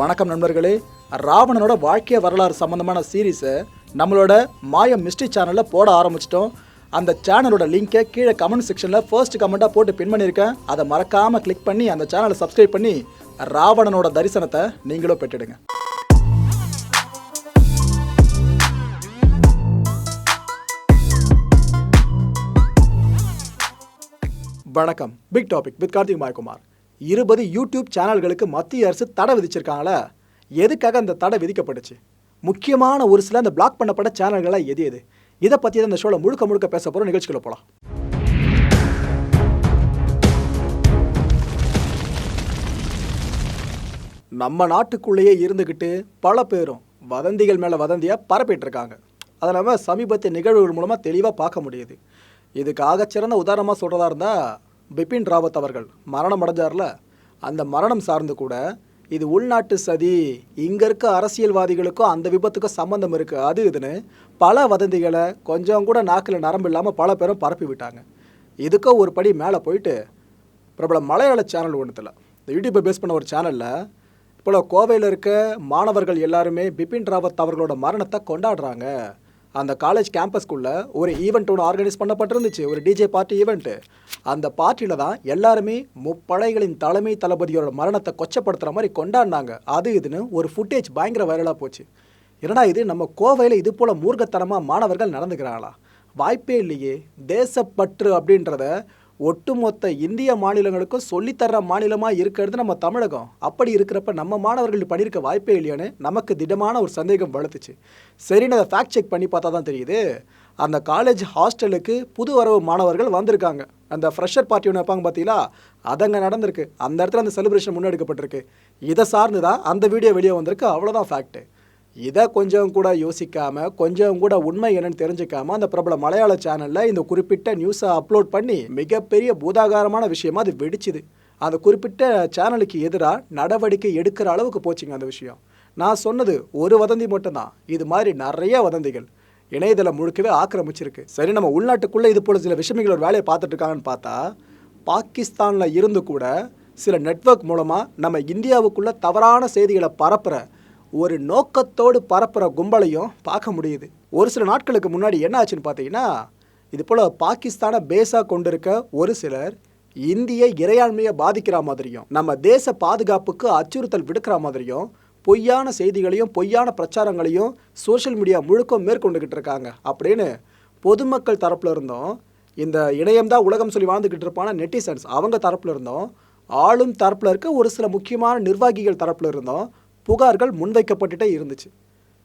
வணக்கம் நண்பர்களே. ராவணனோட வாழ்க்கை வரலாறு சம்மந்தமான சீரீஸை நம்மளோட மாயம் மிஸ்ட்ரி சேனலில் போட ஆரம்பிச்சிட்டோம். அந்த சேனலோட லிங்கை கீழே கமெண்ட் செக்ஷனில் ஃபர்ஸ்ட் கமெண்ட்டாக போட்டு பின் பண்ணியிருக்கேன். அதை மறக்காமல் கிளிக் பண்ணி அந்த சேனலை சப்ஸ்கிரைப் பண்ணி ராவணனோட தரிசனத்தை நீங்களும் பெற்றுடுங்க. வணக்கம். Big topic with Karthik Mayakumar. இருபது யூடியூப் சேனல்களுக்கு மத்திய அரசு தடை விதிச்சிருக்காங்களே எதுக்காக அந்த தடை விதிக்கப்பட்டுச்சு? முக்கியமான ஒரு சில அந்த பிளாக் பண்ணப்பட்ட சேனல்களாக எது எது? இதை பற்றி தான் இந்த ஷோவில் முழுக்க முழுக்க பேச போகிற நிகழ்ச்சிகளை போகலாம் நம்ம நாட்டுக்குள்ளேயே இருந்துக்கிட்டு பல பேரும் வதந்திகள் மேலே வதந்தியாக பரப்பிட்டு இருக்காங்க அதை நம்ம சமீபத்திய நிகழ்வுகள் மூலமாக தெளிவாக பார்க்க முடியுது. இதுக்காக சிறந்த உதாரணமாக சொல்கிறதா இருந்தால் பிபின் ராவத் அவர்கள் மரணம் அடைஞ்சார்ல? அந்த மரணம் சார்ந்து கூட இது உள்நாட்டு சதி இங்கே இருக்க அரசியல்வாதிகளுக்கும் அந்த விபத்துக்கும் சம்மந்தம் இருக்குது அது இதுன்னு பல வதந்திகளை கொஞ்சம் கூட நாக்கில் நரம்பு இல்லாமல் பல பேரும் பரப்பி விட்டாங்க. இதுக்கும் ஒரு படி மேலே போயிட்டு பிரபல மலையாள சேனல் ஒன்றுத்தில் இந்த யூடியூப்பை பேஸ் பண்ண ஒரு சேனலில் இப்போ கோவையில் இருக்க மாணவர்கள் எல்லாருமே பிபின் ராவத் அவர்களோட மரணத்தை கொண்டாடுறாங்க. அந்த காலேஜ் கேம்பஸ்க்குள்ளே ஒரு ஈவெண்ட் ஒன்று ஆர்கனைஸ் பண்ணப்பட்டிருந்துச்சு. ஒரு டிஜே பார்ட்டி ஈவெண்ட்டு அந்த பார்ட்டியில் தான் எல்லாருமே முப்படைகளின் தலைமை தளபதியோட மரணத்தை கொச்சப்படுத்துகிற மாதிரி கொண்டாடினாங்க. அது இதுன்னு ஒரு ஃபுட்டேஜ் பயங்கர வைரலாக போச்சு. என்னடா இது? நம்ம கோவையில் இது போல் மூர்க்கத்தனமாக மாணவர்கள் நடந்துக்கிறாங்களா? வாய்ப்பே இல்லையே. தேசப்பற்று அப்படின்றத ஒட்டுமொத்த இந்திய மாநிலங்களுக்கும் சொல்லித்தர்ற மாநிலமாக இருக்கிறது நம்ம தமிழகம். அப்படி இருக்கிறப்ப நம்ம மாணவர்கள் பண்ணியிருக்க வாய்ப்பே இல்லையான்னு நமக்கு திடமான ஒரு சந்தேகம் வளர்த்துச்சு. சரின்னு அதை ஃபேக்ட் செக் பண்ணி பார்த்தா தான் தெரியுது. அந்த காலேஜ் ஹாஸ்டலுக்கு புது வரவு மாணவர்கள் வந்திருக்காங்க. அந்த ஃப்ரெஷர் பார்ட்டி ஒன்று வைப்பாங்க பார்த்தீங்களா அதங்க நடந்திருக்கு. அந்த இடத்துல அந்த செலிப்ரேஷன் முன்னெடுக்கப்பட்டிருக்கு. இதை சார்ந்து தான் அந்த வீடியோ வெளியே வந்திருக்கு. அவ்வளோதான் ஃபேக்ட்டு இதை கொஞ்சம் கூட யோசிக்காம கொஞ்சம் கூட உண்மை என்னன்னு தெரிஞ்சுக்காம அந்த பிரபல மலையாள சேனல்ல இந்த குறிப்பிட்ட நியூஸை அப்லோட் பண்ணி மிகப்பெரிய பூதாகாரமான விஷயமா அது வெடிச்சுது. அந்த குறிப்பிட்ட சேனலுக்கு எதிராக நடவடிக்கை எடுக்கிற அளவுக்கு போச்சுங்க அந்த விஷயம். நான் சொன்னது ஒரு வதந்தி மட்டும்தான். இது மாதிரி நிறைய வதந்திகள். இணையதளம் முழுக்கவே ஆக்கிரமிச்சிருக்கு. சரி நம்ம உள்நாட்டுக்குள்ளே இது போல சில விஷயங்கள் ஒரு வேலையை பார்த்துட்டு இருக்காங்கன்னு பார்த்தா பாகிஸ்தானில் இருந்து கூட சில நெட்வொர்க் மூலமாக நம்ம இந்தியாவுக்குள்ளே தவறான செய்திகளை பரப்புகிற ஒரு நோக்கத்தோடு பரப்புகிற கும்பலையும் பார்க்க முடியுது. ஒரு சில நாட்களுக்கு முன்னாடி என்ன ஆச்சுன்னு பார்த்தீங்கன்னா இது போல் பாகிஸ்தானை பேஸாக கொண்டிருக்க ஒரு சிலர் இந்திய இறையாண்மையை பாதிக்கிற மாதிரியும் நம்ம தேச பாதுகாப்புக்கு அச்சுறுத்தல் விடுக்கிற மாதிரியும் பொய்யான செய்திகளையும் பொய்யான பிரச்சாரங்களையும் சோஷியல் மீடியா முழுக்க மேற்கொண்டுக்கிட்டு இருக்காங்க. அப்படின்னு பொதுமக்கள் தரப்பில் இருந்தும் இந்த இணையம் தான் உலகம் சொல்லி வாழ்ந்துக்கிட்டு இருப்பான நெட்டிசன்ஸ் அவங்க தரப்பில் இருந்தும் ஆளும் தரப்பில் இருக்க ஒரு சில முக்கியமான நிர்வாகிகள் தரப்பில் இருந்தும் புகார்கள் முன்வைக்கப்பட்டுட்டே இருந்துச்சு.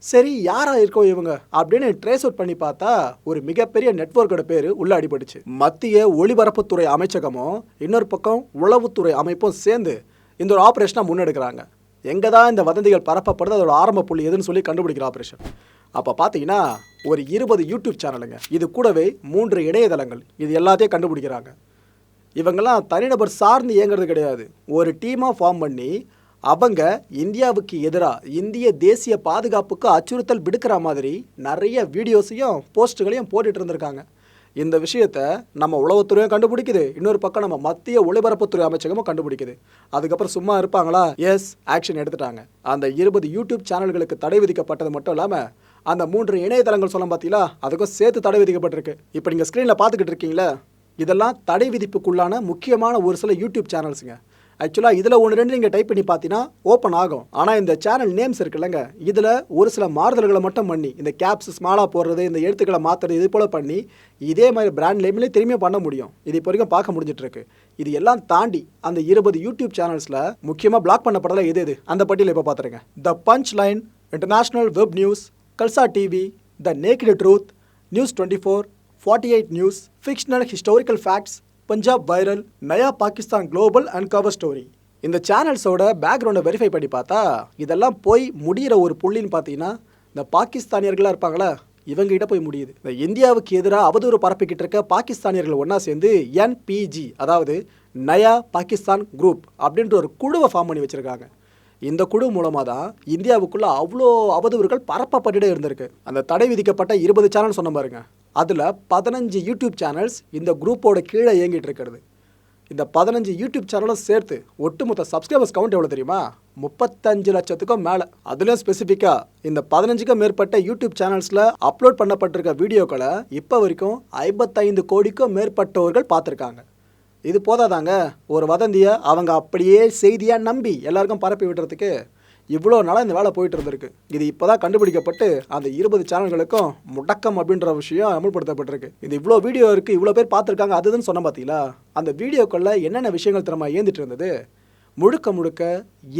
சரி யாரா இருக்கோ இவங்க? அப்படின்னு ட்ரேஸ் அவுட் பண்ணி பார்த்தா ஒரு மிகப்பெரிய நெட்வொர்க்கோட பேர் உள்ள அடிபடுச்சு மத்திய ஒளிபரப்புத்துறை அமைச்சகமும் இன்னொரு பக்கம் உளவுத்துறை அமைப்பும் சேர்ந்து இந்த ஒரு ஆப்ரேஷனாக முன்னெடுக்கிறாங்க. எங்கே தான் இந்த வதந்திகள் பரப்பப்படுது அதோட ஆரம்ப புள்ளி எதுன்னு சொல்லி கண்டுபிடிக்கிற ஆப்ரேஷன் அப்போ பார்த்தீங்கன்னா ஒரு இருபது யூடியூப் சேனலுங்க. இது கூடவே மூன்று இணையதளங்கள். இது எல்லாத்தையும் கண்டுபிடிக்கிறாங்க. இவங்கெல்லாம் தனிநபர் சார்ந்து இயங்குறது கிடையாது. ஒரு டீமாக ஃபார்ம் பண்ணி அவங்க இந்தியாவுக்கு எதிராக இந்திய தேசிய பாதுகாப்புக்கு அச்சுறுத்தல் விடுக்கிற மாதிரி நிறைய வீடியோஸையும் போஸ்ட்டுகளையும் போட்டுட்டு இருந்திருக்காங்க. இந்த விஷயத்த நம்ம உளவுத்துறையும் கண்டுபிடிக்குது. இன்னொரு பக்கம் நம்ம மத்திய ஒளிபரப்புத்துறை அமைச்சகமும் கண்டுபிடிக்குது. அதுக்கப்புறம் சும்மா இருப்பாங்களா? எஸ் ஆக்ஷன் எடுத்துட்டாங்க. அந்த இருபது யூடியூப் சேனல்களுக்கு தடை விதிக்கப்பட்டது மட்டும் இல்லாமல் அந்த மூன்று இணையதளங்கள் சொல்ல பார்த்தீங்களா அதுக்கும் சேர்த்து தடை விதிக்கப்பட்டிருக்கு. இப்போ நீங்கள் ஸ்க்ரீனில் பார்த்துக்கிட்டு இருக்கீங்களா இதெல்லாம் தடை விதிப்புக்குள்ளான முக்கியமான ஒரு சில யூடியூப் சேனல்ஸுங்க ஆக்சுவலாக இதில் ஒன்று ரெண்டு நீங்கள் டைப் பண்ணி பார்த்தீங்கன்னா ஓப்பன் ஆகும். ஆனால் இந்த சேனல் நேம்ஸ் இருக்குல்லங்க இதில் ஒரு சில மாறுதல்களை மட்டும் பண்ணி இந்த கேப்ஸ் ஸ்மாலாக போடுறது இந்த எழுத்துக்களை மாற்றுறது இது போல் பண்ணி இதே மாதிரி பிராண்ட் நேம்லேயே திரும்பியும் பண்ண முடியும். இது இப்போ வரைக்கும் பார்க்க முடிஞ்சிட்ருக்கு இது எல்லாம் தாண்டி அந்த இருபது யூடியூப் சேனல்ஸில் முக்கியமாக பிளாக் பண்ணப்படல. எது எது? அந்த பட்டியல் இப்போ பார்த்துருங்க. The punch line international web news Khalsa TV the naked truth news twenty four forty eight news fictional historical facts Punjab viral Naya Pakistan global and cover story இந்த சேனல்ஸோட பேக்ரவுண்டை வெரிஃபை பண்ணி பார்த்தா இதெல்லாம் போய் முடிகிற ஒரு புள்ளின்னு பார்த்தீங்கன்னா இந்த பாகிஸ்தானியர்களாக இருப்பாங்களா? இவங்ககிட்ட போய் முடியுது. இந்த இந்தியாவுக்கு எதிராக அவதூறு பரப்பிக்கிட்டு இருக்க பாகிஸ்தானியர்கள் ஒன்றா சேர்ந்து என்பிஜி அதாவது நயா பாகிஸ்தான் குரூப் அப்படின்ற ஒரு குழுவை ஃபார்ம் பண்ணி வச்சுருக்காங்க. இந்த குழு மூலமாக தான் இந்தியாவுக்குள்ளே அவ்வளோ அவதூறுகள் பரப்பப்பட்டுகிட்டே இருந்திருக்கு. அந்த தடை விதிக்கப்பட்ட இருபது சேனல் சொன்ன பாருங்க. அதில் பதினஞ்சு யூடியூப் சேனல்ஸ் இந்த குரூப்போட கீழே இயங்கிட்டு இருக்கிறது. இந்த பதினஞ்சு யூடியூப் சேனலும் சேர்த்து ஒட்டுமொத்த சப்ஸ்கிரைபர்ஸ் கவுண்ட் எவ்வளோ தெரியுமா? முப்பத்தஞ்சு லட்சத்துக்கும் மேலே. அதுலேயும் ஸ்பெசிஃபிக்காக இந்த பதினஞ்சுக்கும் மேற்பட்ட யூடியூப் சேனல்ஸில் அப்லோட் பண்ணப்பட்டிருக்க வீடியோக்களை இப்போ வரைக்கும் ஐம்பத்தைந்து கோடிக்கும் மேற்பட்டவர்கள் பார்த்துருக்காங்க. இது போதாதாங்க? ஒரு வதந்தியை அவங்க அப்படியே செய்தியாக நம்பி எல்லாருக்கும் பரப்பி விடுறதுக்கு இவ்வளோ நாளாக இந்த வேலை போயிட்டு இருந்திருக்கு. இது இப்போ தான் கண்டுபிடிக்கப்பட்டு அந்த இருபது சேனல்களுக்கும் முடக்கம் அப்படின்ற விஷயம் அமல்படுத்தப்பட்டிருக்கு. இது இவ்வளோ வீடியோ இருக்குது இவ்வளோ பேர் பார்த்துருக்காங்க அதுன்னு சொன்ன பார்த்தீங்களா அந்த வீடியோக்களில் என்னென்ன விஷயங்கள் திறமை ஏந்திட்டு இருந்தது? முழுக்க முழுக்க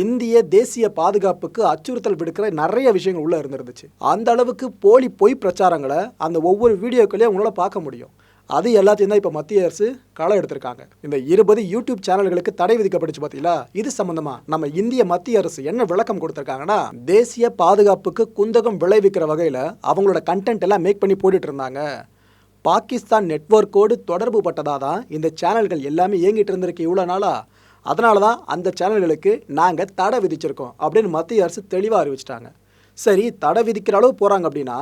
இந்திய தேசிய பாதுகாப்புக்கு அச்சுறுத்தல் விடுக்கிற நிறைய விஷயங்கள் உள்ளே இருந்துருந்துச்சு. அந்த அளவுக்கு போலி பொய் பிரச்சாரங்களை அந்த ஒவ்வொரு வீடியோக்களையும் உங்களால் பார்க்க முடியும். அது எல்லாத்தையும் தான் இப்போ மத்திய அரசு களை எடுத்திருக்காங்க. இந்த இருபது யூடியூப் சேனல்களுக்கு தடை விதிக்கப்பட்டுச்சு பார்த்தீங்களா இது சம்பந்தமா நம்ம இந்திய மத்திய அரசு என்ன விளக்கம் கொடுத்துருக்காங்கன்னா தேசிய பாதுகாப்புக்கு குந்தகம் விளைவிக்கிற வகையில் அவங்களோட கண்டென்ட் எல்லாம் மேக் பண்ணி போட்டுட்டு இருந்தாங்க. பாகிஸ்தான் நெட்வொர்க்கோடு தொடர்பு பட்டதாக தான் இந்த சேனல்கள் எல்லாமே இயங்கிட்டு இருந்திருக்கு இவ்வளோ நாளாக அதனால தான் அந்த சேனல்களுக்கு நாங்கள் தடை விதிச்சிருக்கோம் அப்படின்னு மத்திய அரசு தெளிவாக அறிவிச்சிட்டாங்க. சரி தடை விதிக்கிற அளவு போகிறாங்க அப்படின்னா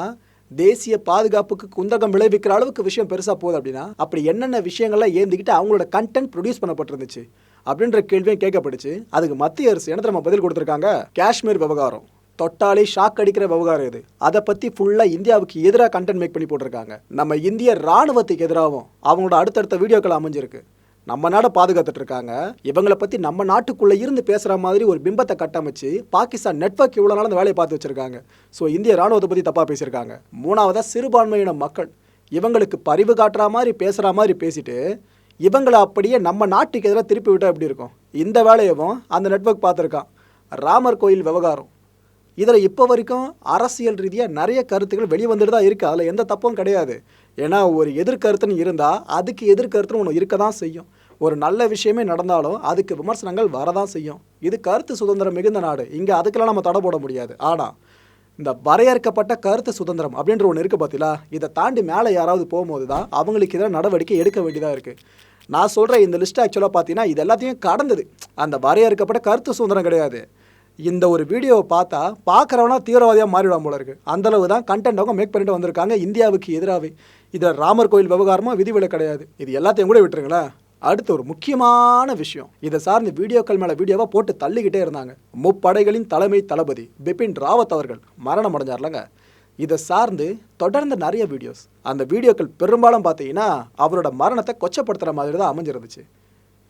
தேசிய பாதுகாப்புக்கு குந்தகம் விளைவிக்கிற அளவுக்கு விஷயம் பெருசாக போகுது அப்படின்னா அப்படி என்னென்ன விஷயங்கள்லாம் ஏந்திக்கிட்டு அவங்களோட கண்டென்ட் ப்ரொடியூஸ் பண்ணப்பட்டிருந்துச்சு அப்படின்ற கேள்வியும் கேட்கப்பட்டுச்சு. அதுக்கு மத்திய அரசு என்ன நம்ம பதில் கொடுத்துருக்காங்க? காஷ்மீர் விவகாரம். தொட்டாலே ஷாக் அடிக்கிற விவகாரம் இது. அதை பற்றி ஃபுல்லாக இந்தியாவுக்கு எதிராக கண்டென்ட் மேக் பண்ணி போட்டிருக்காங்க. நம்ம இந்திய ராணுவத்துக்கு எதிராகவும் அவங்களோட அடுத்தடுத்த வீடியோக்கள் அமைஞ்சிருக்கு. நம்ம நாடை பாதுகாத்துட்டு இருக்காங்க இவங்களை பற்றி நம்ம நாட்டுக்குள்ளே இருந்து பேசுகிற மாதிரி ஒரு பிம்பத்தை கட்டமைச்சு பாகிஸ்தான் நெட்வொர்க் இவ்வளோ நாள் அந்த வேலையை பார்த்து வச்சிருக்காங்க. ஸோ இந்திய ராணுவத்தை பற்றி தப்பாக பேசியிருக்காங்க. மூணாவதாக சிறுபான்மையின மக்கள். இவங்களுக்கு பரிவு காட்டுற மாதிரி பேசுகிற மாதிரி பேசிட்டு இவங்களை அப்படியே நம்ம நாட்டுக்கு எதிராக திருப்பி விட்டால் எப்படி இருக்கும்? இந்த வேலையவும் அந்த நெட்வொர்க் பார்த்துருக்கான். ராமர் கோயில் விவகாரம். இதில் இப்போ வரைக்கும் அரசியல் ரீதியாக நிறைய கருத்துக்கள் வெளியே வந்துட்டு தான் இருக்குது அதில் எந்த தப்பும் கிடையாது. ஏன்னா ஒரு எதிர்கருத்துன்னு இருந்தால் அதுக்கு எதிர்கருத்துன்னு ஒன்று இருக்க தான் செய்யும். ஒரு நல்ல விஷயமே நடந்தாலும் அதுக்கு விமர்சனங்கள் வரதான் செய்யும். இது கருத்து சுதந்திரம் மிகுந்த நாடு. இங்கே அதுக்கெல்லாம் நம்ம தடை போட முடியாது. ஆனால் இந்த வரையறுக்கப்பட்ட கருத்து சுதந்திரம் அப்படின்ற ஒன்று இருக்குது பார்த்தீங்களா இதை தாண்டி மேலே யாராவது போகும்போது தான் அவங்களுக்கு எதிராக நடவடிக்கை எடுக்க வேண்டியதாக இருக்குது நான் சொல்கிற இந்த லிஸ்ட்டு ஆக்சுவலாக பார்த்தீங்கன்னா இது எல்லாத்தையும் கடந்தது. அந்த வரையறுக்கப்பட்ட கருத்து சுதந்திரம் கிடையாது. இந்த ஒரு வீடியோவை பார்த்தா பார்க்குறவனா தீவிரவாதியாக மாறிவிடும் போல இருக்குது அந்தளவு தான் கண்டென்ட் அவங்க மேக் பண்ணிட்டு வந்திருக்காங்க இந்தியாவுக்கு எதிராகவே இதில் ராமர் கோயில் விவகாரமாக விதிவிலக்கு கிடையாது. இது எல்லாத்தையும் கூட விட்டுருங்களேன் அடுத்து ஒரு முக்கியமான விஷயம். இதை சார்ந்து வீடியோக்கள் மேலே வீடியோவாக போட்டு தள்ளிக்கிட்டே இருந்தாங்க. முப்படைகளின் தலைமை தளபதி பிபின் ராவத் அவர்கள் மரணம் அடைஞ்சார்லங்க. இதை சார்ந்து தொடர்ந்து நிறைய வீடியோஸ். அந்த வீடியோக்கள் பெரும்பாலும் பார்த்தீங்கன்னா அவரோட மரணத்தை கொச்சப்படுத்துகிற மாதிரி தான் அமைஞ்சிருந்துச்சு.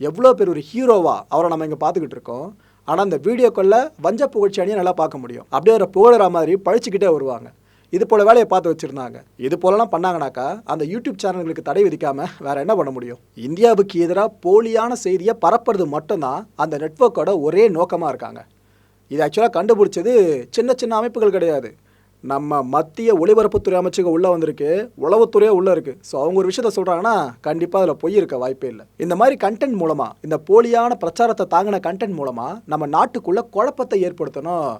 எவ்வளோ பேர் ஒரு ஹீரோவா அவரை நம்ம இங்கே பார்த்துக்கிட்டு இருக்கோம். ஆனால் அந்த வீடியோக்களில் வஞ்ச புகழ்ச்சி அணியை நல்லா பார்க்க முடியும். அப்படியே அவரை புகழற மாதிரி பழிச்சுக்கிட்டே வருவாங்க. இது போல வேலையை பார்த்து வச்சுருந்தாங்க. இது போலலாம் பண்ணாங்கனாக்கா அந்த யூடியூப் சேனல்களுக்கு தடை விதிக்காம வேற என்ன பண்ண முடியும்? இந்தியாவுக்கு எதிராக போலியான செய்தியை பரப்புறது மட்டும்தான் அந்த நெட்வொர்க்கோட ஒரே நோக்கமாக இருக்காங்க. இது ஆக்சுவலாக கண்டுபிடிச்சது சின்ன சின்ன அமைப்புகள் கிடையாது. நம்ம மத்திய ஒளிபரப்புத்துறை அமைச்சகம் உள்ளே வந்திருக்கு உளவுத்துறையே உள்ளே இருக்குது ஸோ அவங்க ஒரு விஷயத்த சொல்கிறாங்கன்னா கண்டிப்பாக அதில் பொய் இருக்க வாய்ப்பே இல்லை. இந்த மாதிரி கண்டென்ட் மூலமாக இந்த போலியான பிரச்சாரத்தை தாங்கின கண்டென்ட் மூலமாக நம்ம நாட்டுக்குள்ளே குழப்பத்தை ஏற்படுத்தணும்.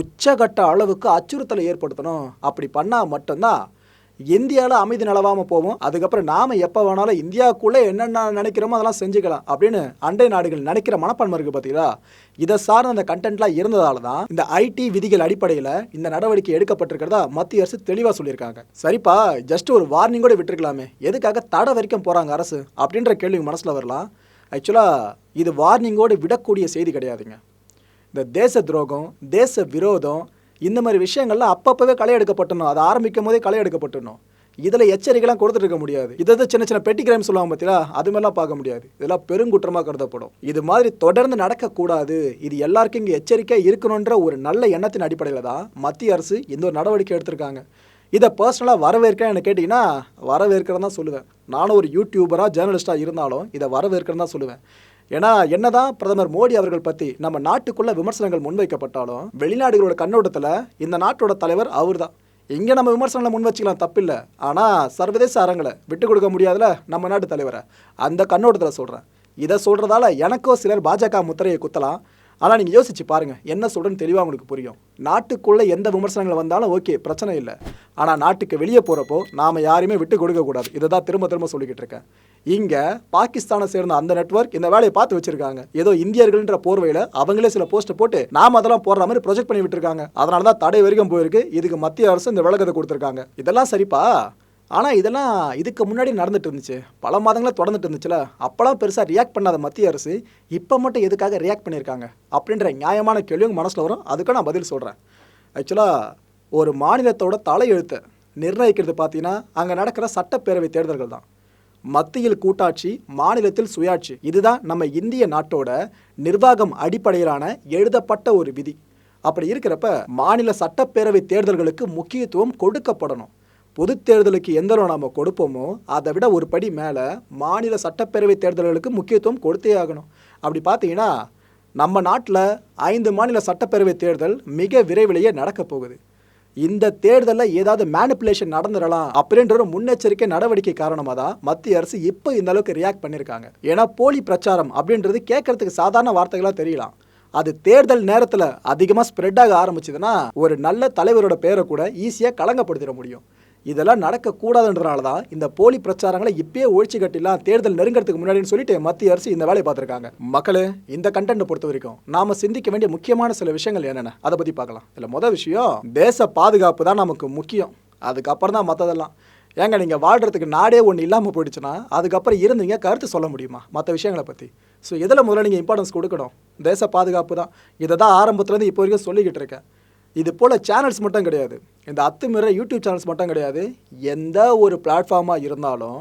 உச்சகட்ட அளவுக்கு அச்சுறுத்தலை ஏற்படுத்தணும். அப்படி பண்ணால் மட்டும்தான் இந்தியாவில் அமைதி நிலவாமல் போவோம் அதுக்கப்புறம் நாம் எப்போ வேணாலும் இந்தியாவுக்குள்ளே என்னென்ன நினைக்கிறோமோ அதெல்லாம் செஞ்சுக்கலாம் அப்படின்னு அண்டை நாடுகள் நினைக்கிற மனப்பான்மை இருக்குது பார்த்தீங்களா இதை சார்ந்த அந்த கண்டென்ட்லாம் இருந்ததால தான் இந்த ஐடி விதிகள் அடிப்படையில் இந்த நடவடிக்கை எடுக்கப்பட்டிருக்கிறதா மத்திய அரசு தெளிவாக சொல்லியிருக்காங்க. சரிப்பா ஜஸ்ட் ஒரு வார்னிங் கூட விட்டுருக்கலாமே. எதுக்காக தடை வரைக்கும் போகிறாங்க அரசு? அப்படின்ற கேள்வி மனசில் வரலாம். ஆக்சுவலாக இது வார்னிங்கோடு விடக்கூடிய செய்தி கிடையாதுங்க. இந்த தேச துரோகம் தேச விரோதம் இந்த மாதிரி விஷயங்கள்லாம் அப்பப்பவே களை எடுக்கப்பட்டணும் அதை ஆரம்பிக்கும் போதே களை எடுக்கப்பட்டணும் இதில் எச்சரிக்கைலாம் கொடுத்துட்டு இருக்க முடியாது. இதை சின்ன சின்ன பெட்டி கிரைம் சொல்லுவாங்க பார்த்தீங்களா அது மாதிரிலாம் பார்க்க முடியாது. இதெல்லாம் பெருங்குற்றமாக கருதப்படும். இது மாதிரி தொடர்ந்து நடக்கக்கூடாது. இது எல்லாருக்கும் இங்கே எச்சரிக்கை இருக்கணுன்ற ஒரு நல்ல எண்ணத்தின் அடிப்படையில் தான் மத்திய அரசு இந்த ஒரு நடவடிக்கை எடுத்திருக்காங்க. இதை பர்சனலாக வரவேற்க என்ன கேட்டிங்கன்னா வரவேற்கிறேன் தான் சொல்லுவேன். நானும் ஒரு யூடியூபராக ஜேர்னலிஸ்ட்டாக இருந்தாலும் இதை வரவேற்கிறேன் தான் சொல்லுவேன். ஏன்னா என்னதான் பிரதமர் மோடி அவர்கள் பற்றி நம்ம நாட்டுக்குள்ள விமர்சனங்கள் முன்வைக்கப்பட்டாலும் வெளிநாடுகளோட கண்ணோட்டத்தில் இந்த நாட்டோட தலைவர் அவர் தான் இங்கே நம்ம விமர்சனங்களை முன் வச்சுக்கலாம் தப்பில்லை. ஆனால் சர்வதேச அரங்களை விட்டு கொடுக்க முடியாதுல நம்ம நாட்டு தலைவரை. அந்த கண்ணோட்டத்தில் சொல்கிறேன் இதை சொல்கிறதால எனக்கோ சிலர் பாஜக முத்திரையை குத்தலாம் ஆனால் நீங்கள் யோசிச்சு பாருங்கள் என்ன சொல்கிறேன்னு தெளிவாக உங்களுக்கு புரியும். நாட்டுக்குள்ளே எந்த விமர்சனங்கள் வந்தாலும் ஓகே பிரச்சனை இல்லை. ஆனால் நாட்டுக்கு வெளியே போகிறப்போ நாம் யாரையுமே விட்டு கொடுக்கக்கூடாது இதை தான் திரும்ப திரும்ப சொல்லிக்கிட்டு இருக்கேன். இங்கே பாகிஸ்தானை சேர்ந்த அந்த நெட்வொர்க் இந்த வேலையை பார்த்து வச்சிருக்காங்க. ஏதோ இந்தியர்கள்ன்ற போர்வையில் அவங்களே சில போஸ்ட்டை போட்டு நாம் அதெல்லாம் போடுற மாதிரி ப்ரொஜெக்ட் பண்ணி விட்டுருக்காங்க. அதனால தான் தடை வரைக்கும் போயிருக்கு. இதுக்கு மத்திய அரசு இந்த விளக்கத்தை கொடுத்துருக்காங்க. இதெல்லாம் சரிப்பா? ஆனால் இதெல்லாம் இதுக்கு முன்னாடி நடந்துட்டு இருந்துச்சு. பல மாதங்களாக தொடர்ந்துட்டு இருந்துச்சுல. அப்போலாம் பெருசாக ரியாக்ட் பண்ணாத மத்திய அரசு இப்போ மட்டும் எதுக்காக ரியாக்ட் பண்ணியிருக்காங்க? அப்படின்ற நியாயமான கேள்வி மனசில் வரும். அதுக்கு நான் பதில் சொல்கிறேன் ஆக்சுவலாக ஒரு மாநிலத்தோட தலையெழுத்தை நிர்ணயிக்கிறது பார்த்தீங்கன்னா அங்கே நடக்கிற சட்டப்பேரவை தேர்தல்கள் தான். மத்தியில் கூட்டாட்சி மாநிலத்தில் சுயாட்சி. இதுதான் நம்ம இந்திய நாட்டோட நிர்வாகம் அடிப்படையிலான எழுதப்பட்ட ஒரு விதி. அப்படி இருக்கிறப்ப மாநில சட்டப்பேரவை தேர்தல்களுக்கு முக்கியத்துவம் கொடுக்கப்படணும். பொது தேர்தலுக்கு எந்த நம்ம கொடுப்போமோ அதை விட ஒரு படி மேலே மாநில சட்டப்பேரவை தேர்தல்களுக்கு முக்கியத்துவம் கொடுத்தே ஆகணும். அப்படி பார்த்தீங்கன்னா நம்ம நாட்டில் ஐந்து மாநில சட்டப்பேரவை தேர்தல் மிக விரைவிலேயே நடக்க போகுது. இந்த தேர்தலில் ஏதாவது மேனிப்புலேஷன் நடந்துடலாம் அப்படின்ற ஒரு முன்னெச்சரிக்கை நடவடிக்கை காரணமாக தான் மத்திய அரசு இப்போ இந்த அளவுக்கு ரியாக்ட் பண்ணியிருக்காங்க. ஏன்னா போலி பிரச்சாரம் அப்படின்றது கேட்கறதுக்கு சாதாரண வார்த்தைகளாக தெரியலாம். அது தேர்தல் நேரத்தில் அதிகமாக ஸ்ப்ரெட் ஆக ஆரம்பிச்சதுன்னா ஒரு நல்ல தலைவரோட பேரை கூட ஈஸியாக களங்கப்படுத்திட முடியும். இதெல்லாம் நடக்கக்கூடாதுன்றனால தான் இந்த போலி பிரச்சாரங்களை இப்பயே ஒழிச்சு கட்டிலாம் தேர்தல் நெருங்கிறதுக்கு முன்னாடின்னு சொல்லிட்டு மத்திய அரசு இந்த வேலையை பார்த்துருக்காங்க. மக்களே இந்த கண்டென்ட் பொறுத்த வரைக்கும் நாம சிந்திக்க வேண்டிய முக்கியமான சில விஷயங்கள் என்னென்ன? அதை பற்றி பார்க்கலாம். இதில் மொதல் விஷயம் தேச பாதுகாப்பு தான் நமக்கு முக்கியம். அதுக்கப்புறம் தான் மற்றதெல்லாம் ஏங்க நீங்கள் வாழ்கிறதுக்கு நாடே ஒன்று இல்லாமல் போயிடுச்சுன்னா அதுக்கப்புறம் இருந்தீங்க கருத்து சொல்ல முடியுமா? மற்ற விஷயங்களை பற்றி ஸோ எதில் முதல்ல நீங்கள் இம்பார்ட்டன்ஸ் கொடுக்கணும். தேச பாதுகாப்பு தான். இதை தான் ஆரம்பத்துலேருந்து இப்போ வரைக்கும் சொல்லிக்கிட்டு இருக்கேன். இது போல் சேனல்ஸ் மட்டும் கிடையாது. இந்த அத்துமீற யூடியூப் சேனல்ஸ் மட்டும் கிடையாது. எந்த ஒரு பிளாட்ஃபார்மாக இருந்தாலும்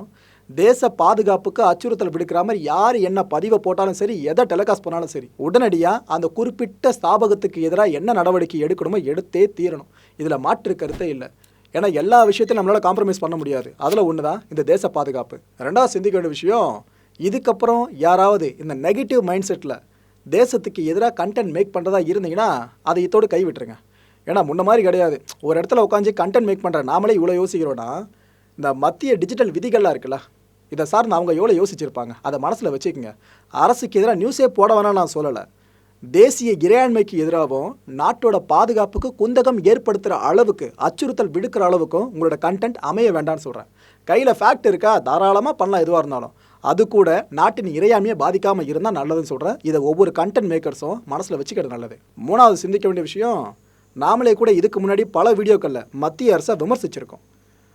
தேச பாதுகாப்புக்கு அச்சுறுத்தல் விடுக்கிற மாதிரி யார் என்ன பதிவை போட்டாலும் சரி எதை டெலிகாஸ்ட் பண்ணாலும் சரி உடனடியாக அந்த குறிப்பிட்ட ஸ்தாபகத்துக்கு எதிராக என்ன நடவடிக்கை எடுக்கணுமோ எடுத்தே தீரணும். இதில் மாற்று கருத்தே இல்லை. ஏன்னா எல்லா விஷயத்தையும் நம்மளால் காம்ப்ரமைஸ் பண்ண முடியாது. அதில் ஒன்று தான் இந்த தேச பாதுகாப்பு. ரெண்டாவது சிந்திக்க வேண்டிய விஷயம் இதுக்கப்புறம் யாராவது இந்த நெகட்டிவ் மைண்ட் செட்டில் தேசத்துக்கு எதிராக கண்டென்ட் மேக் பண்ணுறதா இருந்தீங்கன்னா அதை இதோடு கைவிட்டுருங்க. ஏன்னா முன்ன மாதிரி கிடையாது. ஒரு இடத்துல உட்காந்து கண்டென்ட் மேக் பண்ணுற நாமளே இவ்வளோ யோசிக்கிறோன்னா இந்த மத்திய டிஜிட்டல் விதிகள்லாம் இருக்குல்ல இதை சார்ந்து அவங்க எவ்வளோ யோசிச்சிருப்பாங்க? அதை மனசில் வச்சுக்கோங்க. அரசுக்கு எதிராக நியூஸே போட வேணாம் நான் சொல்லலை. தேசிய இறையாண்மைக்கு எதிராகவும் நாட்டோட பாதுகாப்புக்கு குந்தகம் ஏற்படுத்துகிற அளவுக்கு அச்சுறுத்தல் விடுக்கிற அளவுக்கும் உங்களோட கண்டென்ட் அமைய வேண்டாம்னு சொல்கிறேன் கையில் ஃபேக்ட் இருக்கா? தாராளமாக பண்ணலாம் எதுவாக இருந்தாலும். அது கூட நாட்டின் இறையாண்மையை பாதிக்காமல் இருந்தால் நல்லதுன்னு சொல்கிறேன் இதை ஒவ்வொரு கண்டென்ட் மேக்கர்ஸும் மனசில் வச்சுக்கிறது நல்லது. மூணாவது சிந்திக்க வேண்டிய விஷயம் நாமளே கூட இதுக்கு முன்னாடி பல வீடியோக்களில் மத்திய அரசை விமர்சிச்சிருக்கோம்.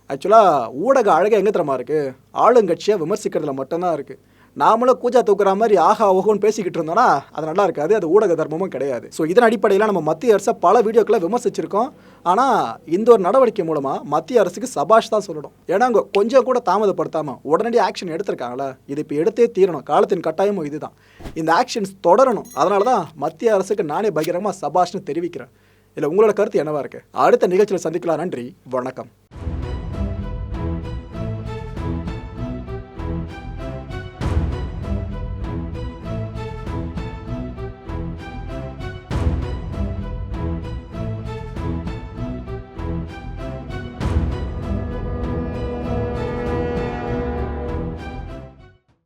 ஆக்சுவலாக ஊடக அழகாக எங்கே தரமா இருக்குது ஆளுங்கட்சியை விமர்சிக்கிறதுல மட்டும்தான் இருக்குது நாமளும் கூஜா தூக்குற மாதிரி ஆஹா ஓஹோன்னு பேசிக்கிட்டு இருந்தோம்னா அது நல்லா இருக்காது அது ஊடக தர்மமும் கிடையாது. ஸோ இதன் அடிப்படையில் நம்ம மத்திய அரசை பல வீடியோக்களை விமர்சிச்சிருக்கோம். ஆனால் இந்த ஒரு நடவடிக்கை மூலமாக மத்திய அரசுக்கு சபாஷ் தான் சொல்லணும். ஏன்னா அவங்க கொஞ்சம் கூட தாமதப்படுத்தாமல் உடனடி ஆக்ஷன் எடுத்திருக்காங்களா இது இப்போ எடுத்தே தீரணும். காலத்தின் கட்டாயமும் இதுதான். இந்த ஆக்ஷன்ஸ் தொடரணும். அதனால தான் மத்திய அரசுக்கு நானே பகிரமாக சபாஷ்னு தெரிவிக்கிறேன். இதில் உங்களோட கருத்து என்னவா இருக்கு? அடுத்த நிகழ்ச்சியில் சந்திக்கலாம். நன்றி. வணக்கம்.